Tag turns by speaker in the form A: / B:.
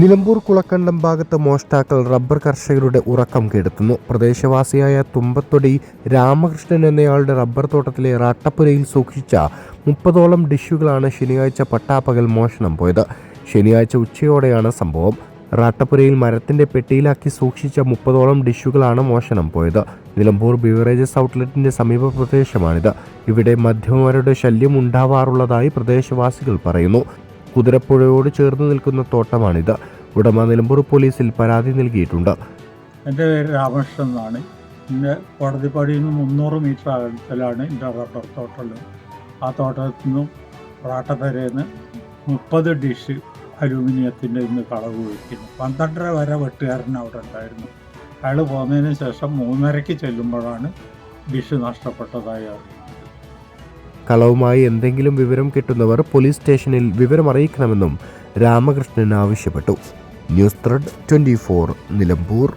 A: നിലമ്പൂർ കുളക്കണ്ടം ഭാഗത്ത് മോഷ്ടാക്കൾ റബ്ബർ കർഷകരുടെ ഉറക്കം കെടുത്തുന്നു. പ്രദേശവാസിയായ തുമ്പത്തൊടി രാമകൃഷ്ണൻ എന്നയാളുടെ റബ്ബർ തോട്ടത്തിലെ റാട്ടപ്പുരയിൽ സൂക്ഷിച്ച മുപ്പതോളം ഡിഷുകളാണ് ശനിയാഴ്ച പട്ടാപ്പകൽ മോഷണം പോയത്. ശനിയാഴ്ച ഉച്ചയോടെയാണ് സംഭവം. റാട്ടപ്പുരയിൽ മരത്തിന്റെ പെട്ടിയിലാക്കി സൂക്ഷിച്ച മുപ്പതോളം ഡിഷുകളാണ് മോഷണം പോയത്. നിലമ്പൂർ ബിവറേജസ് ഔട്ട്ലെറ്റിന്റെ സമീപ പ്രദേശമാണിത്. ഇവിടെ മധ്യമവരുടെ ശല്യം ഉണ്ടാവാറുള്ളതായി പ്രദേശവാസികൾ പറയുന്നു. കുതിരപ്പുഴയോട് ചേർന്ന് നിൽക്കുന്ന തോട്ടമാണിത്. ഉടമ നിലമ്പൂർ പോലീസിൽ പരാതി നൽകിയിട്ടുണ്ട്.
B: എന്റെ പേര് രാമകൃഷ്ണൻ എന്നാണ്. എന്റെ കോടതിപ്പടിയിൽ നിന്ന് മുന്നൂറ് മീറ്റർ അകലത്തിലാണ് എന്റെ റബ്ബർ തോട്ടമുള്ളത്. ആ തോട്ടത്തിൽ നിന്നും റാട്ടപ്പരയിൽ നിന്ന് മുപ്പത് ഡിഷ് അലൂമിനിയത്തിന്റെ ഇന്ന് കളവ് വയ്ക്കുന്നു പന്ത്രണ്ടര വരെ വെട്ടുകാരൻ അവിടെ ഉണ്ടായിരുന്നു. അയാൾ പോകുന്നതിന് ശേഷം മൂന്നരയ്ക്ക് ചെല്ലുമ്പോഴാണ് ഡിഷ് നഷ്ടപ്പെട്ടതായി അറിയുന്നത്.
A: കളവുമായി എന്തെങ്കിലും വിവരം കിട്ടുന്നവർ പോലീസ് സ്റ്റേഷനിൽ വിവരം അറിയിക്കണമെന്നും രാമകൃഷ്ണൻ ആവശ്യപ്പെട്ടു. News thread twenty Nilambur.